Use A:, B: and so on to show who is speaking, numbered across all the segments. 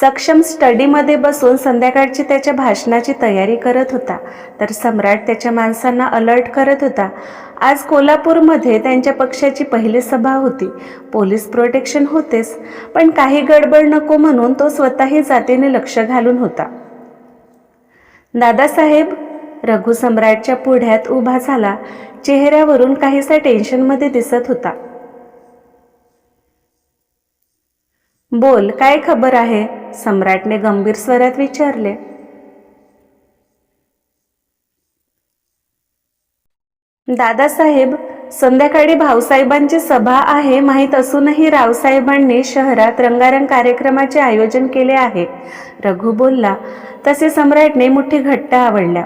A: सक्षम स्टडीमध्ये बसून संध्याकाळची त्याच्या भाषणाची तयारी करत होता. तर सम्राट त्याच्या माणसांना अलर्ट करत होता. आज कोल्हापूरमध्ये त्यांच्या पक्षाची पहिली सभा होती. पोलीस प्रोटेक्शन होतेच पण काही गडबड नको म्हणून तो स्वतःही जातीने लक्ष घालून होता. दादासाहेब रघु सम्राटच्या पुढ्यात उभा झाला. चेहऱ्यावरून काहीसा टेन्शनमध्ये दिसत होता. बोल काय खबर आहे? सम्राटने गंभीर स्वरात विचारले. दादासाहेब संध्याकाळी भाऊसाहेबांची सभा आहे माहीत असूनही रावसाहेबांनी शहरात रंगारंग कार्यक्रमाचे आयोजन केले आहे. रघु बोलला तसे सम्राटने मुठी घट्ट आवडल्या.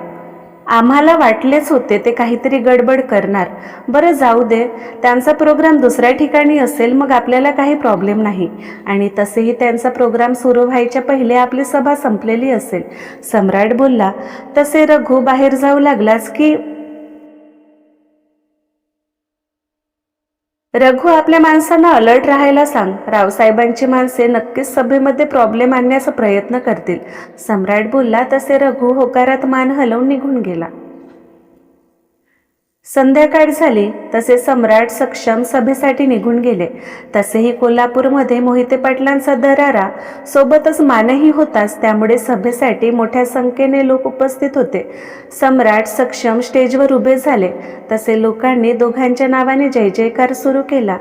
A: आम्हाला वाटलेच होते ते काहीतरी गडबड करणार. बरं जाऊ दे. त्यांचा प्रोग्राम दुसऱ्या ठिकाणी असेल मग आपल्याला काही प्रॉब्लेम नाही. आणि तसेही त्यांचा प्रोग्राम सुरू व्हायच्या पहिले आपली सभा संपलेली असेल. सम्राट बोलला तसे रघु बाहेर जाऊ लागलाच की रघु आपल्या माणसांना अलर्ट राहायला सांग. रावसाहेबांची माणसे नक्कीच सभेमध्ये प्रॉब्लेम आणण्याचा प्रयत्न करतील. सम्राट बोलला तसे रघु होकारात मान हलवून निघून गेला. संध्याकाळ झाली तसे सम्राट सक्षम सभेसाठी निघून गेले. तसेही कोल्हापूरमध्ये मोहिते पाटलांचा दरारा सोबतच मानही होताच त्यामुळे सभेसाठी मोठ्या संख्येने लोक उपस्थित होते. सम्राट सक्षम स्टेजवर उभे झाले. तसे लोकांनी दोघांच्या नावाने जय जयकार सुरू केला.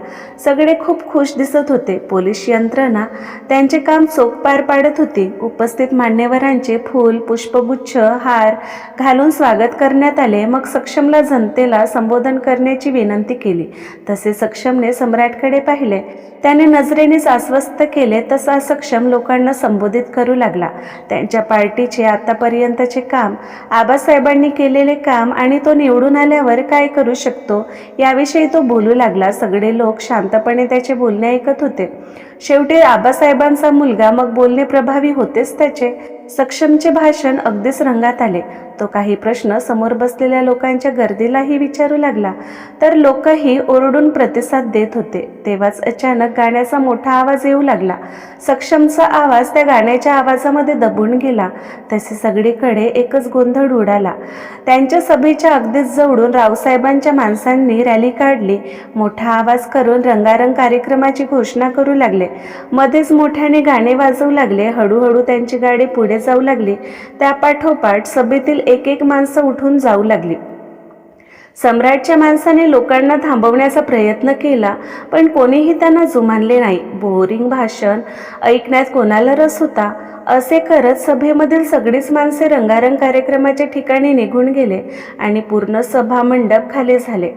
A: सगळे खूप खुश दिसत होते. पोलीस यंत्रणा त्यांचे काम चोख पार पाडत होती. उपस्थित मान्यवरांचे फूल पुष्पगुच्छ हार घालून स्वागत करण्यात आले. मग सक्षमला जनतेला संबोधन करण्याची विनंती केली. तसे सक्षमने सम्राटकडे पाहिले. त्याने नजरेनेच आश्वस्त केले तसा सक्षम लोकांना संबोधित करू लागला. त्यांच्या पार्टीचे आतापर्यंतचे काम आबासाहेबांनी केलेले काम आणि तो निवडून आल्यावर काय करू शकतो याविषयी तो बोलू लागला. सगळे लोक शांतपणे त्याचे बोलणे ऐकत होते. शेवटी आबासाहेबांचा मुलगा मग बोलणे प्रभावी होतेच त्याचे. सक्षमचे भाषण अगदीच रंगात आले. तो काही प्रश्न समोर बसलेल्या लोकांच्या गर्दीलाही विचारू लागला. तर लोकही ओरडून प्रतिसाद देत होते. तेव्हाच अचानक गाण्याचा मोठा आवाज येऊ लागला. सक्षमचा आवाज त्या गाण्याच्या आवाजामध्ये दबून गेला. तसे सगळीकडे एकच गोंधळ उडाला. त्यांच्या सभेच्या अगदीच जवळून रावसाहेबांच्या माणसांनी रॅली काढली. मोठा आवाज करून रंगारंग कार्यक्रमाची घोषणा करू लागले. मध्येच मोठ्याने गाणे वाजवू लागले हळूहळू त्यांची गाडी पुढे जाऊ लागली त्यापाठोपाठ सभेतील एक एक माणसं उठून जाऊ लागली. सम्राटच्या माणसाने लोकांना थांबवण्याचा प्रयत्न केला पण कोणीही त्यांना जुमानले नाही. बोरिंग भाषण ऐकण्यात कोणाला रस होता? असे करत सभेमधील सगळीच माणसे रंगारंग कार्यक्रमाच्या ठिकाणी निघून गेले आणि पूर्ण सभा मंडप खाली झाले.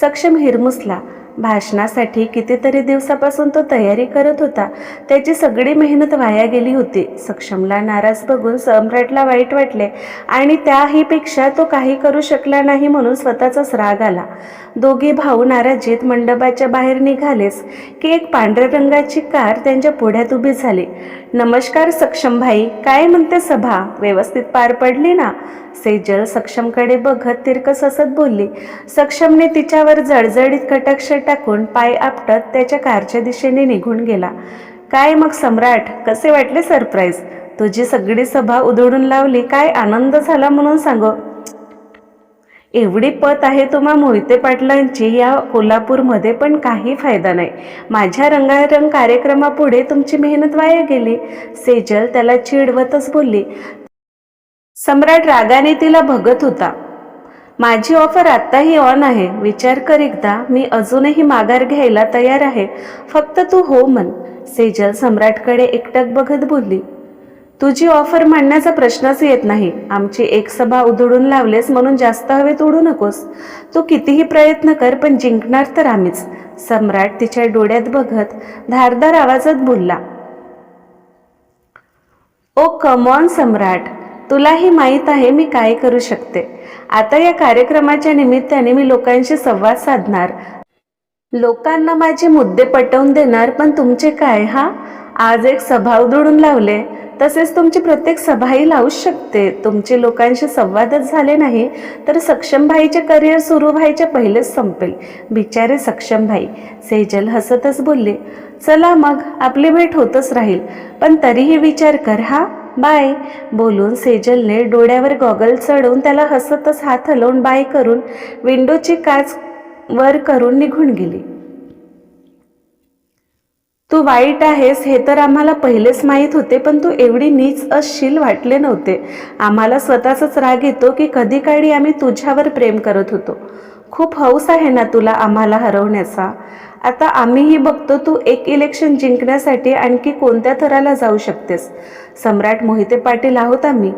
A: सक्षम हिरमुसला भाषणासाठी कितीतरी दिवसापासून तो तयारी करत होता. त्याची सगळी मेहनत वाया गेली होती. सक्षमला नाराज बघून सम्राटला वाईट वाटले आणि त्याहीपेक्षा तो काही करू शकला नाही म्हणून स्वतःचाच राग आला. दोघे भाऊ नाराजीत मंडपाच्या बाहेर निघालेच. की एक पांढऱ्या रंगाची कार त्यांच्या पुढ्यात उभी झाली. नमस्कार सक्षम भाई काय म्हणते सभा? व्यवस्थित पार पडली ना? सेजल सक्षमकडे बघत तिरकस हसत बोलली सक्षमने तिच्यावर जळजळीत कटाक्ष टाकून पाय आपटत त्याच्या कारच्या दिशेने निघून गेला. काय मग सम्राट कसे वाटले सरप्राईज? तुझी सगळी सभा उधळून लावली काय आनंद झाला म्हणून सांगो? एवढी पत आहे तुम्हा मोहिते पाटलांची या कोल्हापूरमध्ये पण काही फायदा नाही. माझ्या रंगारंग कार्यक्रमापुढे तुमची मेहनत वाया गेली. सेजल त्याला चिडवतच बोलली. सम्राट रागाने तिला बघत होता. माझी ऑफर आत्ताही ऑन आहे. विचार कर एकदा. मी अजूनही माघार घ्यायला तयार आहे. फक्त तू हो म्हण. सेजल सम्राटकडे एकटक बघत बोलली. तुझी ऑफर मांडण्याचा प्रश्नच येत नाही. आमची एक सभा उधळून लावलेस म्हणून जास्त हवेत उडू नकोस. तू कितीही प्रयत्न कर पण जिंकणार तर आम्हीच. सम्राट तिच्या डोळ्यात बघत धारदार आवाजात बोलला. Oh come on Samrat. तुलाही माहीत आहे मी काय करू शकते. आता या कार्यक्रमाच्या निमित्ताने मी लोकांशी संवाद साधणार. लोकांना माझे मुद्दे पटवून देणार पण तुमचे काय हा? आज एक सभा उधळून लावले. तसेच तुमची प्रत्येक सभाही लावूच शकते. तुमचे लोकांशी संवादच झाले नाही तर सक्षम भाईचे करिअर सुरू व्हायच्या पहिलेच संपेल. बिचारे सक्षम भाई सेजल हसतच बोलले. चला मग आपली भेट होतच राहील. पण तरीही विचार कर हा? बाय. बोलून सेजलने डोळ्यावर गॉगल चढवून त्याला हसतच हात हलवून बाय करून विंडोची काच वर करून निघून गेली. तू वाईट आहेस हे तर आम्हाला पहिलेच माहीत होते पण तू एवढी नीच असशील वाटले नव्हते. आम्हाला स्वतःचाच राग येतो की कधी काळी आम्ही तुझ्यावर प्रेम करत होतो. खूप हौस आहे ना तुला आम्हाला हरवण्याचा. आता आम्हीही बघतो तू एक इलेक्शन जिंकण्यासाठी आणखी कोणत्या थराला जाऊ शकतेस. सम्राट मोहिते पाटील आहोत आम्ही.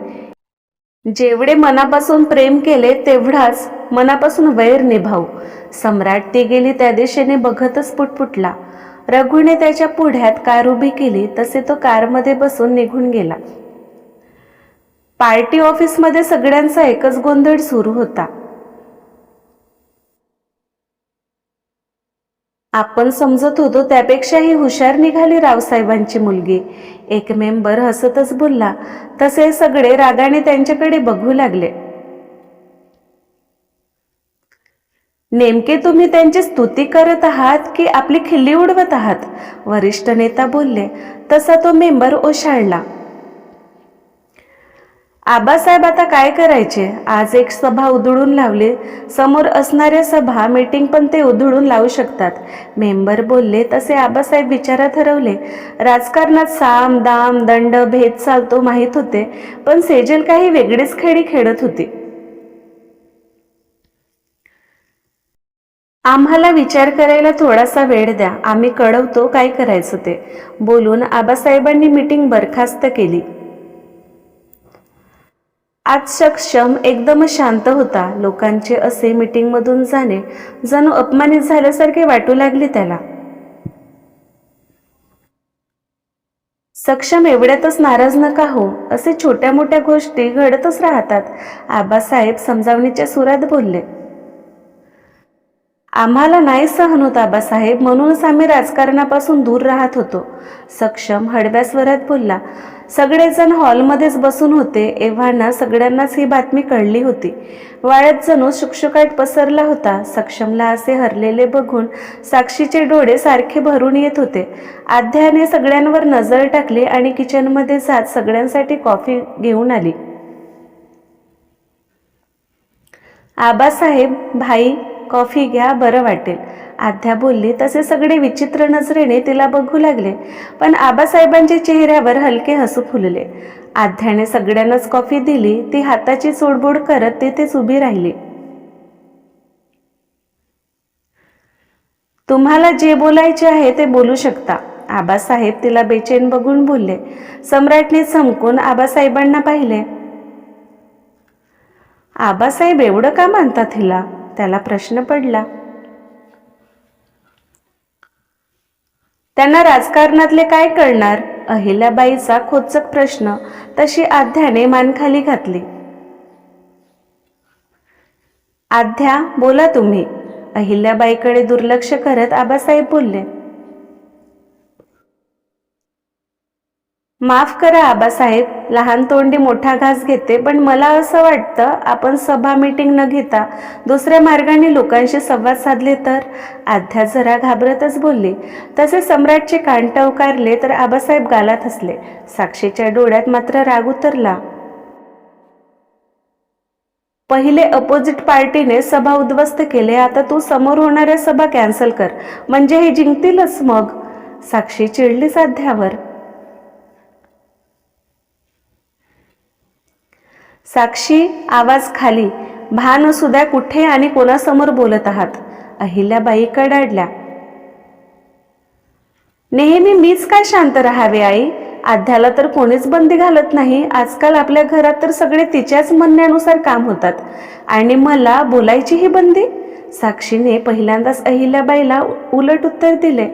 A: जेवढे मनापासून प्रेम केले तेवढाच मनापासून वैर निभाऊ. सम्राट ती गेली त्या दिशेने बघतच पुटपुटला. रघुने त्याच्या पुढ्यात कार उभी केली तसे तो कारमध्ये बसून निघून गेला. पार्टी ऑफिसमध्ये सगळ्यांचा एकच गोंधळ सुरू होता. आपण समजत होतो त्यापेक्षाही हुशार निघाली रावसाहेबांची मुलगी. एक मेंबर हसतच बोलला. तसे सगळे रागाने त्यांच्याकडे बघू लागले. नेमके तुम्ही त्यांची स्तुती करत आहात की आपली खिल्ली उडवत आहात? वरिष्ठ नेता बोलले तसा तो मेंबर ओशाळला. आबासाहेब आता काय करायचे? आज एक सभा उधळून लावली. समोर असणाऱ्या सभा मीटिंग पण ते उधळून लावू शकतात. मेंबर बोलले तसे आबासाहेब विचारात हरवले. राजकारणात साम दाम दंड भेद चालतो माहीत होते पण सेजल काही वेगळीच खेळी खेळत होती. आम्हाला विचार करायला थोडासा वेळ द्या. आम्ही कळवतो काय करायचं ते. बोलून आबासाहेबांनी मीटिंग बरखास्त केली. आज सक्षम एकदम शांत होता. लोकांचे असे मीटिंगमधून जाणे जणू अपमानित झाल्यासारखे वाटू लागले त्याला. सक्षम एवढ्यातच नाराज नका हो. असे छोट्या मोठ्या गोष्टी घडतच राहतात. आबासाहेब समजावणीच्या सुरात बोलले. आम्हाला नाही सहन होत आबासाहेब. म्हणूनच आम्ही राजकारणापासून दूर राहत होतो. सक्षम हडव्या स्वरात बोलला सगळेजण हॉलमध्येच बसून होते एव्हाना सगळ्यांनाच ही बातमी कळली होती. वाळ्यात जणू शुकशुकाट पसरला होता. सक्षमला असे हरलेले बघून साक्षीचे डोळे सारखे भरून येत होते. आध्याने सगळ्यांवर नजर टाकली आणि किचनमध्ये जात सगळ्यांसाठी कॉफी घेऊन आली. आबासाहेब भाई कॉफी घ्या बरं वाटेल. आध्या बोलली तसे सगळे विचित्र नजरेने तिला बघू लागले पण आबासाहेबांच्या चेहऱ्यावर हलके हसू फुलले. आध्याने सगळ्यांनाच कॉफी दिली ती हाताची सोडबोड करत तिथेच उभी राहिली. तुम्हाला जे बोलायचे आहे ते बोलू शकता. आबासाहेब तिला बेचैन बघून बोलले. सम्राटने चमकून आबासाहेबांना पाहिले. आबासाहेब एवढं का मानतात हिला? त्याला प्रश्न पडला. त्यांना राजकारणातले काय कळणार अहिल्याबाईचा खोचक प्रश्न तशी आध्याने मानखाली घातली. आध्या बोला तुम्ही अहिल्याबाईकडे दुर्लक्ष करत आबासाहेब बोलले. माफ करा आबासाहेब लहान तोंडी मोठा घास घेते पण मला असं वाटतं आपण सभा मीटिंग न घेता दुसऱ्या मार्गाने लोकांशी संवाद साधले तर? आध्या जरा घाबरतच बोलली. तसे सम्राटचे कान टवकारले तर आबासाहेब गालात हसले. साक्षीच्या डोळ्यात मात्र राग उतरला. पहिले अपोजिट पार्टीने सभा उद्ध्वस्त केले आता तू समोर होणाऱ्या सभा कॅन्सल कर. म्हणजे हे जिंकतीलच मग? साक्षी चिडली साध्यावर. साक्षी आवाज खाली. भान असू द्या कुठे आणि कोणासमोर बोलत आहात? अहिल्याबाई कडाडल्या. नेहमी मीच काय शांत राहावे आई? आध्याला तर कोणीच बंदी घालत नाही. आजकाल आपल्या घरात तर सगळे तिच्याच म्हणण्यानुसार काम होतात. आणि मला बोलायचीही बंदी? साक्षीने पहिल्यांदाच अहिल्याबाईला उलट उत्तर दिले.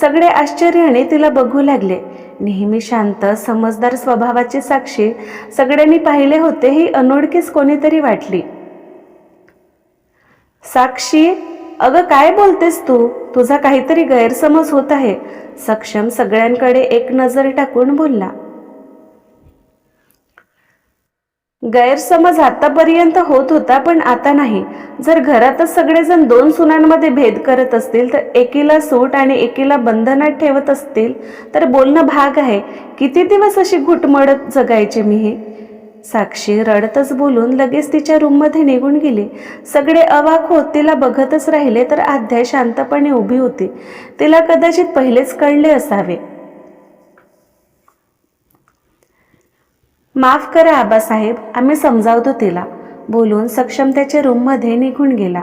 A: सगळे आश्चर्याने तिला बघू लागले. नेहमी शांत समजदार स्वभावाची साक्षी सगळ्यांनी पाहिले होते ही अनोळखीच कोणीतरी वाटली. साक्षी अगं काय बोलतेस तू? तुझा काहीतरी गैरसमज होत आहे. सक्षम सगळ्यांकडे एक नजर टाकून बोलला. गैरसमज आतापर्यंत होत होता पण आता नाही. जर घरातच सगळेजण दोन सुनांमध्ये भेद करत असतील तर एकीला सूट आणि एकीला बंधनात ठेवत असतील तर बोलणं भाग आहे. किती दिवस अशी घुटमळत जगायचे मी हे? साक्षी रडतच बोलून लगेच तिच्या रूममध्ये निघून गेली. सगळे अवाक होत तिला बघतच राहिले तर आध्या शांतपणे उभी होती. तिला कदाचित पहिलेच कळले असावे. माफ करा आबासाहेब. आम्ही समजावतो तिला. बोलून सक्षम त्याच्या रूममध्ये निघून गेला.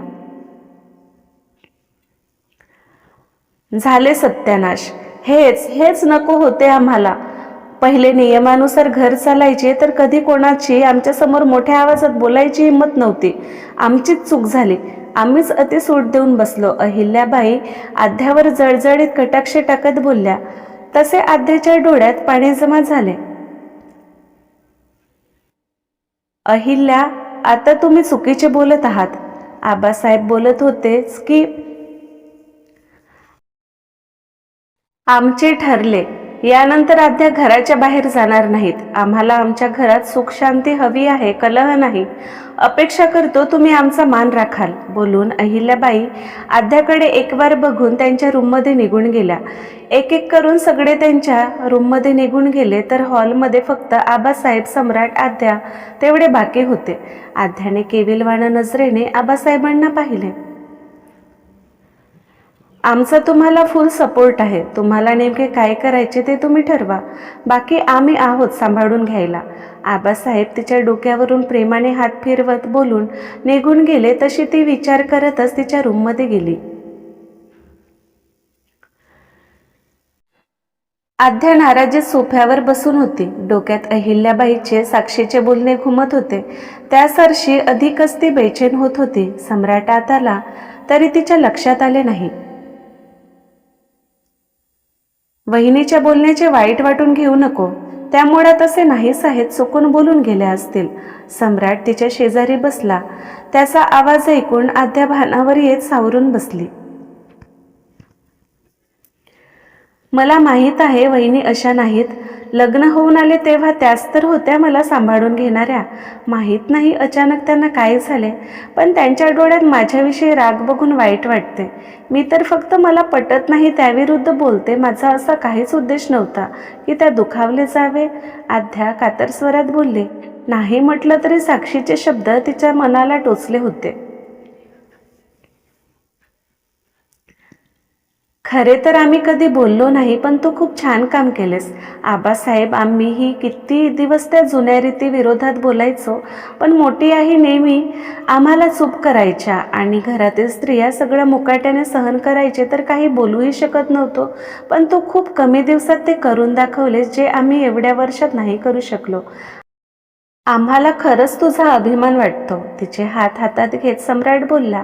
A: झाले सत्यानाश. हेच हेच नको होते आम्हाला. पहिले नियमानुसार घर चालायचे तर कधी कोणाची आमच्यासमोर मोठ्या आवाजात बोलायची हिंमत नव्हती. आमचीच चूक झाली. आम्हीच अति सूट देऊन बसलो. अहिल्याबाई आध्यावर जळजळीत कटाक्ष टाकत बोलल्या. तसे आध्याच्या डोळ्यात पाणी जमा झाले. अहिल्या आता तुम्ही चुकीचे बोलत आहात. आबासाहेब बोलत होतेच की आमचे ठरले. यानंतर अध्या घराच्या बाहेर जाणार नाहीत. आम्हाला आमच्या घरात सुख शांती हवी आहे कलह नाही. अपेक्षा करतो तुम्ही आमचा मान राखाल बोलून अहिल्याबाई आध्याकडे एक वार बघून त्यांच्या रूममध्ये निघून गेल्या. एक एक करून सगळे त्यांच्या रूममध्ये निघून गेले तर हॉलमध्ये फक्त आबासाहेब सम्राट आध्या तेवढे बाकी होते. आध्याने केविलवाणा नजरेने आबासाहेबांना पाहिले. आमचा तुम्हाला फुल सपोर्ट आहे. तुम्हाला नेमके काय करायचे ते तुम्ही ठरवा. बाकी आम्ही आहोत सांभाळून घ्यायला. आबासाहेब तिच्या डोक्यावरून प्रेमाने हात फिरवत बोलून निघून गेले तशी ती विचार करतच तिच्या रूममध्ये गेली. आध्या नाराजी सोफ्यावर बसून होती. डोक्यात अहिल्याबाईचे साक्षीचे बोलणे घुमत होते. त्यासरशी अधिकच ती बेचैन होत होती. सम्राट आताला तरी तिच्या लक्षात आले नाही. वहिनीच्या बोलण्याचे वाईट वाटून घेऊ नको. त्यामुळे तसे नाहीच आहेत चुकून बोलून गेले असतील. सम्राट तिच्या शेजारी बसला. त्याचा आवाज ऐकून आद्या भानावर येत सावरून बसली. मला माहीत आहे वहिनी अशा नाहीत. लग्न होऊन आले तेव्हा त्याच तर होत्या मला सांभाळून घेणाऱ्या. माहीत नाही अचानक त्यांना काय झाले पण त्यांच्या डोळ्यात माझ्याविषयी राग बघून वाईट वाटते. मी तर फक्त मला पटत नाही त्याविरुद्ध बोलते माझा असा काहीच उद्देश नव्हता की त्या दुखावले जावे. आध्या कातर स्वरात बोलले नाही म्हटलं तरी साक्षीचे शब्द तिच्या मनाला टोचले होते. खरे तर आम्ही कधी बोललो नाही पण तू खूप छान काम केलेस. आबासाहेब आम्हीही किती दिवस त्या जुन्या रीती विरोधात बोलायचो पण मोठी आई नेहमी आम्हाला चूप करायच्या आणि घरातील स्त्रिया सगळं मुकाट्याने सहन करायचे तर काही बोलूही शकत नव्हतो. पण तू खूप कमी दिवसात ते करून दाखवलेस जे आम्ही एवढ्या वर्षात नाही करू शकलो. आम्हाला खरंच तुझा अभिमान वाटतो. तिचे हात हातात घेत सम्राट बोलला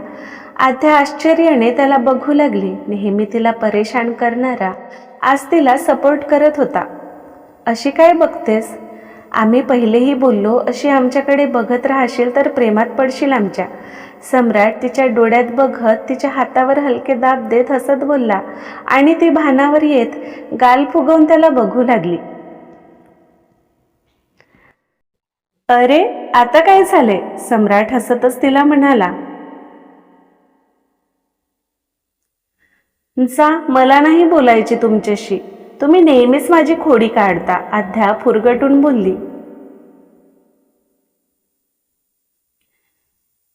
A: आध्या आश्चर्याने त्याला बघू लागली. नेहमी तिला परेशान करणारा आज तिला सपोर्ट करत होता. अशी काय बघतेस? आम्ही पहिलेही बोललो अशी आमच्याकडे बघत राहशील तर प्रेमात पडशील आमच्या. सम्राट तिच्या डोळ्यात बघत तिच्या हातावर हलके दाब देत हसत बोलला आणि ती भानावर येत गाल फुगवून त्याला बघू लागली. अरे आता काय झाले सम्राट हसतच तिला म्हणाला. जा मला नाही बोलायचे तुमच्याशी. तुम्ही नेहमीच माझी खोडी काढता. अध्या फुरगटून बोलली.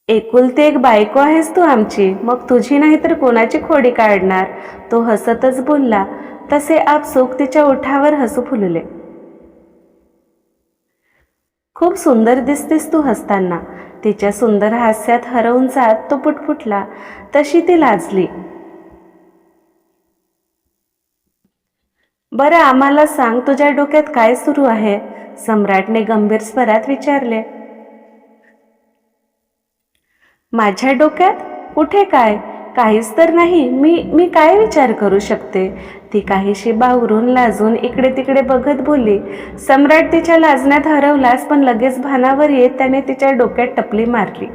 A: एकुलती एक बायको आहेस तू आमची. मग तुझी नाही तर कोणाची खोडी काढणार? तो हसतच बोलला. तसे आपसुक तिच्या ओठावर हसू फुलले. खूप सुंदर दिसतेस तू हसताना. तिच्या सुंदर हास्यात हरवून जात तो पुटपुटला. तशी ती लाजली. बरं आम्हाला सांग तुझ्या डोक्यात काय सुरू आहे? सम्राटने गंभीर स्वरात विचारले. माझ्या डोक्यात? कुठे काय? काहीच तर नाही. मी मी काय विचार करू शकते? ती काहीशी बावरून लाजून इकडे तिकडे बघत बोलली सम्राट तिच्या लाजण्यात हरवलास पण लगेच भानावर येत त्याने तिच्या डोक्यात टपली मारली.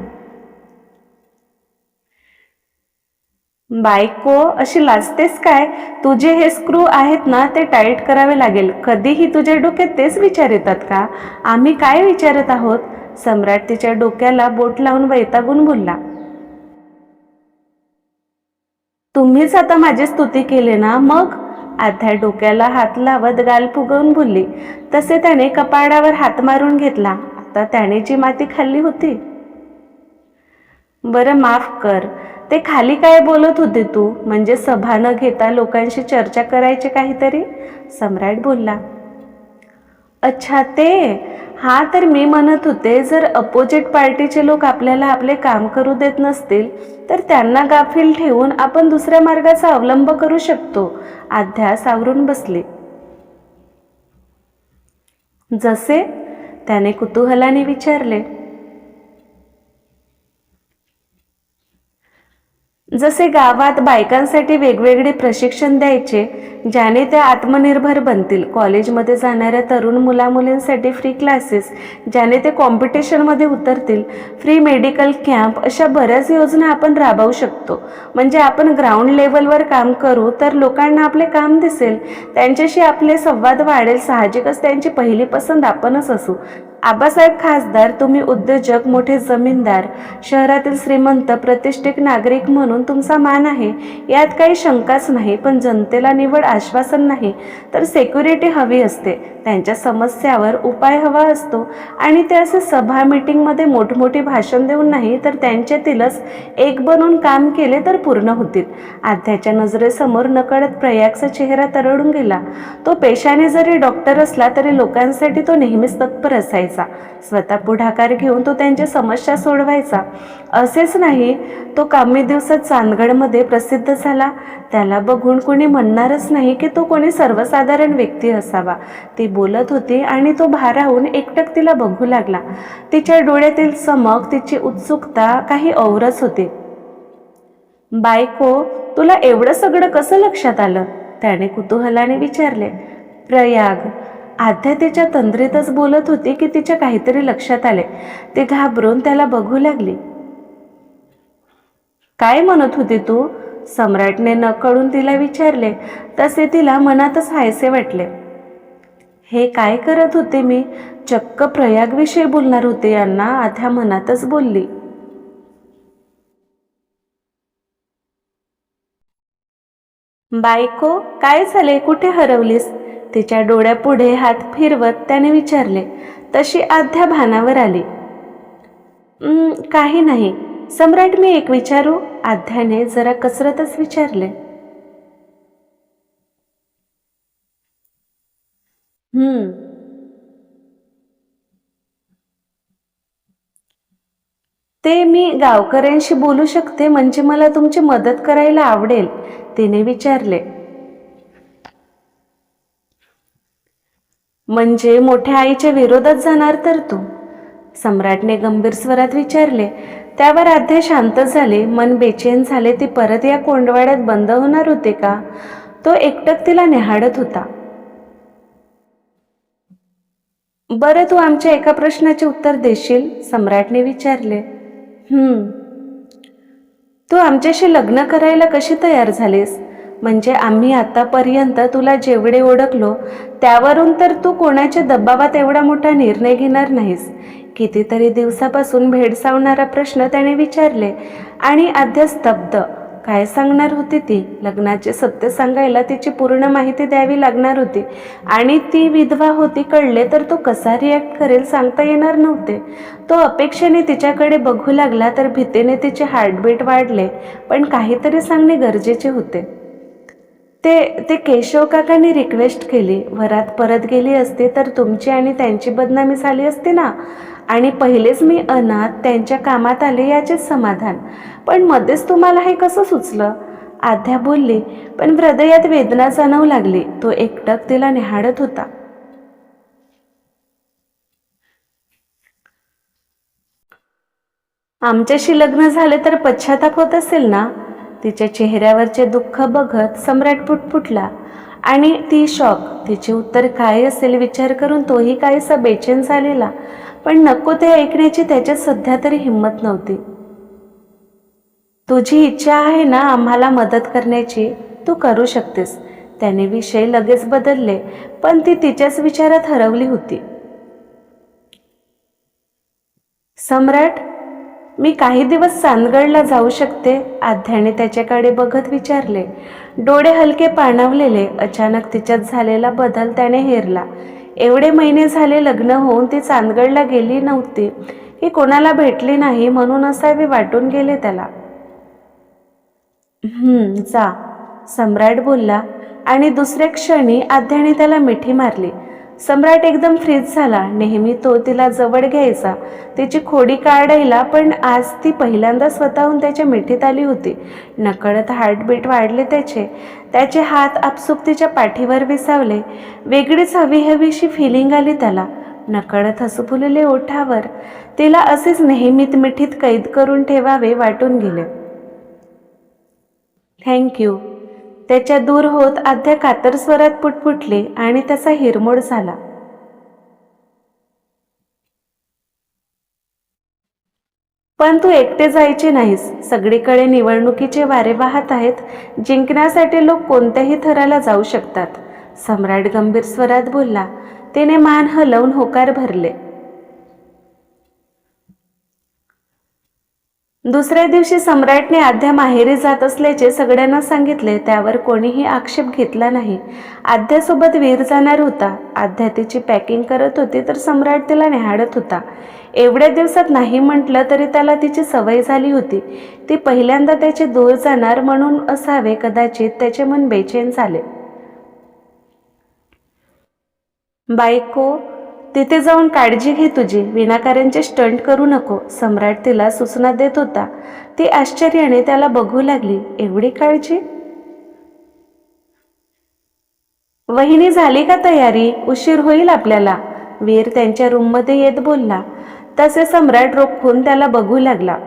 A: बायको अशी लाजतेस काय? तुझे हे स्क्रू आहेत ना ते टाईट करावे लागेल. कधीही तुझ्या डोक्यात तेच विचार येतात का? आम्ही काय विचारत आहोत? सम्राट तिच्या डोक्याला बोट लावून वैतागून बोलला. तुम्हीच आता माझी स्तुती केली ना मग? आध्या डोक्याला हात लावत गाल फुगवून बोलली. तसे त्याने कपाडावर हात मारून घेतला. आता त्याने जी माती खाल्ली होती. बरं माफ कर. ते खाली काय बोलत होते तू? म्हणजे सभा न घेता लोकांशी चर्चा करायची काहीतरी? सम्राट बोलला अच्छा ते हा तर मी म्हणत होते जर अपोजिट पार्टीचे लोक आपल्याला आपले काम करू देत नसतील तर त्यांना गाफील ठेवून आपण दुसऱ्या मार्गाचा अवलंब करू शकतो. आध्या सावरून बसले. जसे? त्याने कुतूहलाने विचारले. जसे गावात बायकांसाठी वेगवेगळे प्रशिक्षण द्यायचे ज्याने त्या आत्मनिर्भर बनतील. कॉलेजमध्ये जाणाऱ्या तरुण मुलामुलींसाठी फ्री क्लासेस ज्याने ते कॉम्पिटिशनमध्ये उतरतील. फ्री मेडिकल कॅम्प अशा बऱ्याच योजना आपण राबवू शकतो. म्हणजे आपण ग्राउंड लेवलवर काम करू तर लोकांना आपले काम दिसेल. त्यांच्याशी आपले संवाद वाढेल. साहजिकच त्यांची पहिली पसंत आपणच असू. आबासाहेब खासदार तुम्ही उद्योजक मोठे जमीनदार शहरातील श्रीमंत प्रतिष्ठित नागरिक म्हणून तुमचा मान आहे. यात काही शंकाच नाही पण जनतेला निवड आश्वासन नाही तर सेक्युरिटी हवी असते. त्यांच्या समस्यावर उपाय हवा असतो. आणि ते असे सभा मीटिंगमध्ये मोठमोठी भाषण देऊन नाही तर त्यांच्यातीलच एक बनून काम केले तर पूर्ण होतील. आध्याच्या नजरेसमोर नकळत प्रयागचा चेहरा तरळून गेला. तो पेशाने जरी डॉक्टर असला तरी लोकांसाठी तो नेहमीच तत्पर असायचा. स्वतः पुढाकार घेऊन तो त्यांच्या समस्या सोडवायचा. असेच नाही तो कामी दिवसात चांदगडमध्ये प्रसिद्ध झाला. त्याला बघून कोणी म्हणणारच नाही की तो कोणी सर्वसाधारण व्यक्ती असावा. ती बोलत होती आणि तो भाराहून एकटक तिला बघू लागला. तिच्या डोळ्यातील चमक तिची उत्सुकता काही औरच होती. बायको तुला एवढं सगळं कसं लक्षात आलं? त्याने कुतूहलाने विचारले. प्रयाग आध्या तिच्या तंद्रीतच बोलत होती की तिच्या काहीतरी लक्षात आले. ते घाबरून त्याला बघू लागली. काय म्हणत होती तू? सम्राटने नकळून तिला विचारले. तसे तिला मनातच हायसे वाटले. हे काय करत होते मी? चक्क प्रयागविषयी बोलणार होते यांना आध्या मनातच बोलली. बायको काय झाले? कुठे हरवलीस? तिच्या डोळ्यापुढे हात फिरवत त्याने विचारले तशी आध्या भानावर आली. काही नाही. सम्राट मी एक विचारू? आध्याने जरा कसरतच विचारले. हम्म. ते मी गावकऱ्यांशी बोलू शकते म्हणजे मला तुमची मदत करायला आवडेल तिने विचारले. म्हणजे मोठ्या आईच्या विरोधात जाणार तर तू? सम्राटने गंभीर स्वरात विचारले. त्यावर आध्या शांत झाले. मन बेचैन झाले. ती परत या कोंडवाड्यात बंद होणार होते का? तो एकटक तिला निहाळत होता. बरं तू आमच्या एका प्रश्नाचे उत्तर देशील? सम्राटने विचारले. हम्म. तू आमच्याशी लग्न करायला कशी तयार झालीस? म्हणजे आम्ही आतापर्यंत तुला जेवढे ओळखलो त्यावरून तर तू कोणाच्या दबावात एवढा मोठा निर्णय घेणार नाहीस. कितीतरी दिवसापासून भेडसावणारा प्रश्न त्याने विचारले आणि आद्या स्तब्ध. काय सांगणार होती ती? लग्नाचे सत्य सांगायला तिची पूर्ण माहिती द्यावी लागणार होती. आणि ती विधवा होती कळले तर तो कसा रिॲक्ट करेल सांगता येणार नव्हते. तो अपेक्षेने तिच्याकडे बघू लागला तर भीतीने तिचे हार्टबीट वाढले. पण काहीतरी सांगणे गरजेचे होते. ते ते केशव काकांनी रिक्वेस्ट केली. वरात परत गेली असती तर तुमची आणि त्यांची बदनामी झाली असती ना? आणि पहिलेच मी अनाथ त्यांच्या कामात आले याचेच समाधान. पण मध्येच तुम्हाला हे कसं सुचलं? आध्या बोलली पण हृदयात वेदना जाणवू लागली. तो एकटक तिला निहाळत होता. आमच्याशी लग्न झाले तर पश्चाताप होत असेल ना? तिच्या चेहऱ्यावरचे दुःख बघत सम्राट पुटपुटला आणि ती शॉक तिचे उत्तर काय असेल विचार करून तोही काहीसा बेचैन झालेला पण नको ते ऐकण्याची त्याच्यात सध्या तरी हिंमत नव्हती. तुझी इच्छा आहे ना आम्हाला मदत करण्याची? तू करू शकतेस. त्याने विषय लगेच बदलले पण ती तिच्याच विचारात हरवली होती. सम्राट मी काही दिवस चांदगडला जाऊ शकते? आध्याने त्याच्याकडे बघत विचारले. डोळे हलके पाणावलेले अचानक तिच्यात झालेला बदल त्याने हेरला. एवढे महिने झाले लग्न होऊन ती चांदगडला गेली नव्हती. ही कोणाला भेटली नाही म्हणून असावे वाटून गेले त्याला. जा सम्राट बोलला. आणि दुसऱ्या क्षणी आध्याने त्याला मिठी मारली. सम्राट एकदम फ्रीज झाला. नेहमी तो तिला जवळ घ्यायचा. तिची खोडी काढायला पण आज ती पहिल्यांदा स्वतःहून त्याच्या मिठीत आली होती. नकळत हार्टबीट वाढले त्याचे. त्याचे हात आपसूक तिच्या पाठीवर विसावले. वेगळीच हवी हवीशी फिलिंग आली त्याला. नकळत हसू ओठावर. तिला असेच नेहमीत मिठीत कैद करून ठेवावे वाटून गेले. थँक्यू त्याच्या दूर होत आध्या कातर स्वरात पुटपुटली आणि त्याचा हिरमोड झाला. पण तू एकटे जायचे नाहीस. सगळीकडे निवडणुकीचे वारे वाहत आहेत. जिंकण्यासाठी लोक कोणत्याही थराला जाऊ शकतात. सम्राट गंभीर स्वरात बोलला तिने मान हलवून होकार भरले. दुसऱ्या दिवशी सम्राटने आद्या माहेरी जात असल्याचे सगळ्यांना सांगितले त्यावर कोणीही आक्षेप घेतला नाही. आद्यासोबत वीर जाणार होता. आद्या तिची पॅकिंग करत होती तर सम्राट तिला निहाळत होता. एवढ्या दिवसात नाही म्हटलं तरी त्याला तिची सवय झाली होती. ती पहिल्यांदा त्याचे दूर जाणार म्हणून असावे कदाचित त्याचे मन बेचैन झाले. बायको तिथे जाऊन काळजी घे तुझी. विनाकारांचे स्टंट करू नको. सम्राट तिला सूचना देत होता. ती आश्चर्याने त्याला बघू लागली. एवढी काळजी? वहिनी झाली का तयारी? उशीर होईल आपल्याला. वीर त्यांच्या रूममध्ये येत बोलला. तसे सम्राट रोखून त्याला बघू लागला.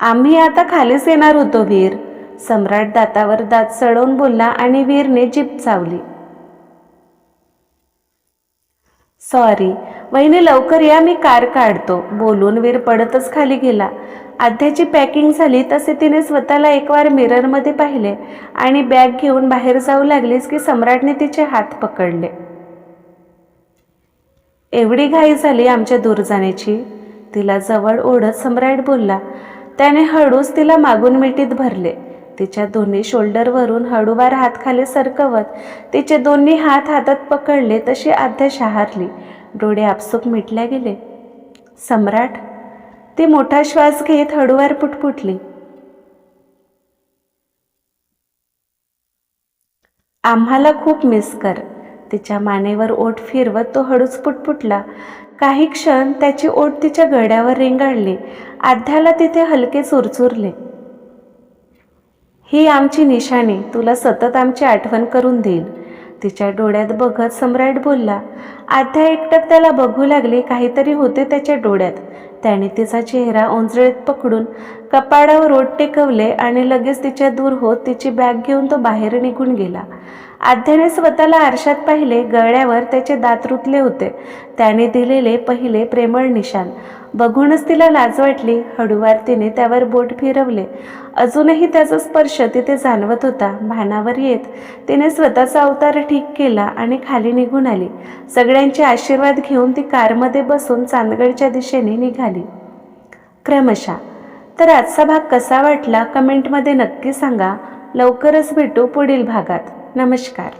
A: आम्ही आता खालीच येणार होतो वीर. सम्राट दातावर दात चढवून बोलला आणि वीरने जीप चावली. सॉरी वहिनी लवकर या मी कार काढतो. बोलून वीर पडतच खाली गेला. आध्याची पॅकिंग झाली तसे तिने स्वतःला एक वार मिररमध्ये पाहिले आणि बॅग घेऊन बाहेर जाऊ लागलीस की सम्राटने तिचे हात पकडले. एवढी घाई झाली आमच्या दूर जाण्याची तिला जवळ ओढत सम्राट बोलला त्याने हळूच तिला मागून मिठीत भरले. तिच्या दोन्ही शोल्डरवरून हळूवार हात खाली सरकवत तिचे दोन्ही हात हातात पकडले तशी आध्या शहारली. डोळे आपसूक मिटल्या गेले. सम्राट ती मोठा श्वास घेत हळूवार पुटपुटली. आम्हाला खूप मिस कर. तिच्या मानेवर ओठ फिरवत तो हळूच पुटपुटला. काही क्षण त्याची ओठ तिच्या गड्यावर रेंगाळली. आध्याला तिथे हलके चुरचुरले. ही आमची निशाणी तुला सतत आमची आठवण करून देईल. तिच्या डोळ्यात बघत सम्राट बोलला आध्या एकटक त्याला बघू लागले काहीतरी होते त्याच्या डोळ्यात. त्याने तिचा चेहरा ओंजळीत पकडून कपाडावर ओट टेकवले आणि लगेच तिच्या दूर होत तिची बॅग घेऊन तो बाहेर निघून गेला. आध्याने स्वतःला आरशात पाहिले गळ्यावर त्याचे दात रुतले होते. त्याने दिलेले पहिले प्रेमळ निशान बघूनच तिला लाज वाटली. हळूवार तिने त्यावर बोट फिरवले. अजूनही त्याचा स्पर्श तिथे जाणवत होता. भानावर येत. तिने स्वतःचा अवतार ठीक केला आणि खाली निघून आली. सगळ्यांचे आशीर्वाद घेऊन ती कारमध्ये बसून चांदगडच्या दिशेने निघाली. क्रमशः. तर आजचा भाग कसा वाटला? कमेंटमध्ये नक्की सांगा. लवकरच भेटू पुढील भागात. नमस्कार